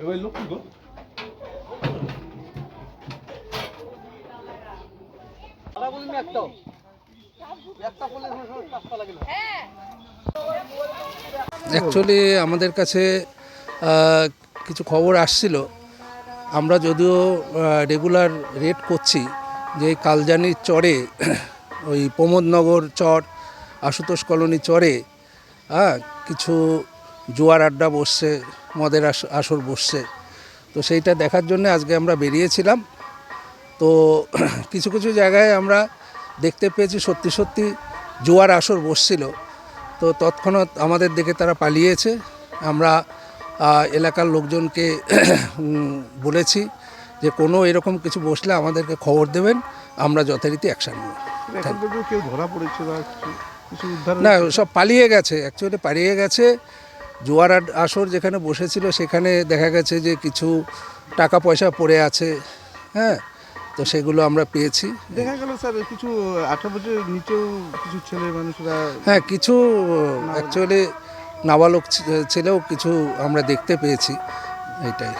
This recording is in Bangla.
এবার লোক কি গো। হ্যাঁ অ্যাকচুয়ালি আমাদের কাছে কিছু খবর আসছিল। আমরা যদিও রেগুলার রেড করছি, যে কালজানির চরে, ওই প্রমোদনগর চর, আশুতোষ কলোনি চরে হ্যাঁ কিছু জোয়ার আড্ডা বসছে, মদের আস- আসর বসছে। তো সেইটা দেখার জন্য আজকে আমরা বেরিয়েছিলাম। তো কিছু কিছু জায়গায় আমরা দেখতে পেয়েছি সত্যি সত্যি জোয়ার আসর বসছিল। তো তৎক্ষণাৎ আমাদের দেখে তারা পালিয়েছে। আমরা এলাকার লোকজনকে বলেছি যে কোনো এরকম কিছু বসলে আমাদেরকে খবর দেবেন আমরা যথারীতি অ্যাকশান নেব। কেউ ধরা পড়েছে না সব পালিয়ে গেছে অ্যাকচুয়ালি পালিয়ে গেছে। জোয়ার আসর যেখানে বসেছিল সেখানে দেখা গেছে যে কিছু টাকা পয়সা পড়ে আছে। হ্যাঁ তো সেগুলো আমরা পেয়েছি। দেখা গেল স্যার কিছু আঠারো বছরের নিচেও কিছু ছেলে মানুষরা হ্যাঁ কিছু অ্যাকচুয়ালি নাবালক ছেলেও কিছু আমরা দেখতে পেয়েছি এইটাই